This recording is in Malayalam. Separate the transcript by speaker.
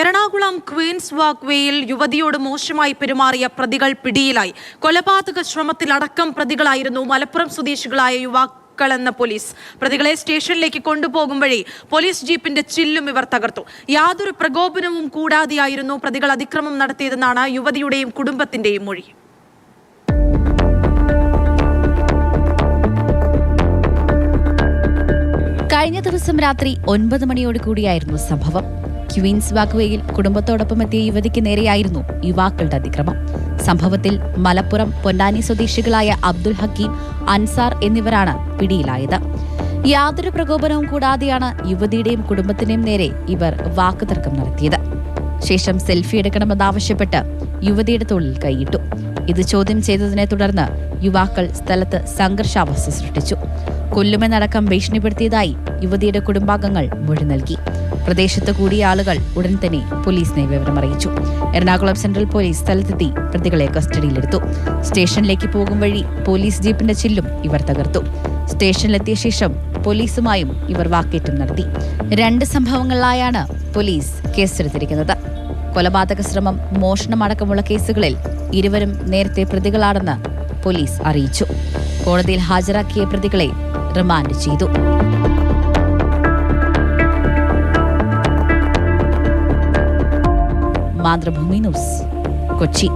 Speaker 1: എറണാകുളം ക്വീൻസ് വാക്വേയിൽ യുവതിയോട് മോശമായി പെരുമാറിയ പ്രതികൾ പിടിയിലായി. കൊലപാതക ശ്രമത്തിലടക്കം പ്രതികളായിരുന്നു മലപ്പുറം സ്വദേശികളായ യുവാക്കളെന്ന പോലീസ്. പ്രതികളെ സ്റ്റേഷനിലേക്ക് കൊണ്ടുപോകും വഴി പോലീസ് ജീപ്പിന്റെ ചില്ലും ഇവർ തകർത്തു. യാതൊരു പ്രകോപനവും കൂടാതെയായിരുന്നു പ്രതികൾ അതിക്രമം നടത്തിയതെന്നാണ് യുവതിയുടെയും കുടുംബത്തിന്റെയും മൊഴി.
Speaker 2: കഴിഞ്ഞ ദിവസം രാത്രി ഒൻപത് മണിയോട് കൂടിയായിരുന്നു സംഭവം. ക്വീൻസ് വാക്വേയിൽ കുടുംബത്തോടൊപ്പം എത്തിയ യുവതിക്ക് നേരെയായിരുന്നു യുവാക്കളുടെ അതിക്രമം. സംഭവത്തിൽ മലപ്പുറം പൊന്നാനി സ്വദേശികളായ അബ്ദുൽ ഹക്കീം അൻസാർ എന്നിവരാണ് പിടിയിലായത്. യാതൊരു പ്രകോപനവും കൂടാതെയാണ് യുവതിയുടെയും കുടുംബത്തിന്റെയും നേരെ ഇവർ വാക്കുതർക്കം നടത്തിയത്. ശേഷം സെൽഫി എടുക്കണമെന്നാവശ്യപ്പെട്ട് യുവതിയുടെ തൊഴിൽ കൈയിട്ടു. ഇത് ചോദ്യം ചെയ്തതിനെ തുടർന്ന് യുവാക്കൾ സ്ഥലത്ത് സംഘർഷാവസ്ഥ സൃഷ്ടിച്ചു. കൊല്ലുമെന്നടക്കം ഭീഷണിപ്പെടുത്തിയതായി യുവതിയുടെ കുടുംബാംഗങ്ങൾ മൊഴി നൽകി. പ്രദേശത്ത് കൂടിയ ആളുകൾ ഉടൻ തന്നെ പോലീസിനെ വിവരമറിയിച്ചു എറണാകുളം സെൻട്രൽ പോലീസ് സ്ഥലത്തെത്തി പ്രതികളെ കസ്റ്റഡിയിലെടുത്തു. സ്റ്റേഷനിലേക്ക് പോകും വഴി പോലീസ് ജീപ്പിന്റെ ചില്ലും ഇവർ തകർത്തു. സ്റ്റേഷനിലെത്തിയ ശേഷം പോലീസുമായും ഇവർ വാക്കേറ്റം നടത്തി. രണ്ട് സംഭവങ്ങളിലായാണ് പോലീസ് കേസെടുത്തിരിക്കുന്നത്. കൊലപാതക ശ്രമം മോഷണമടക്കമുള്ള കേസുകളിൽ ഇരുവരും നേരത്തെ പ്രതികളാണെന്ന് പോലീസ് അറിയിച്ചു. കോടതിയിൽ ഹാജരാക്കിയ പ്രതികളെ റിമാൻഡ് ചെയ്തു. માતૃભૂમિ ન્યૂઝ કોચી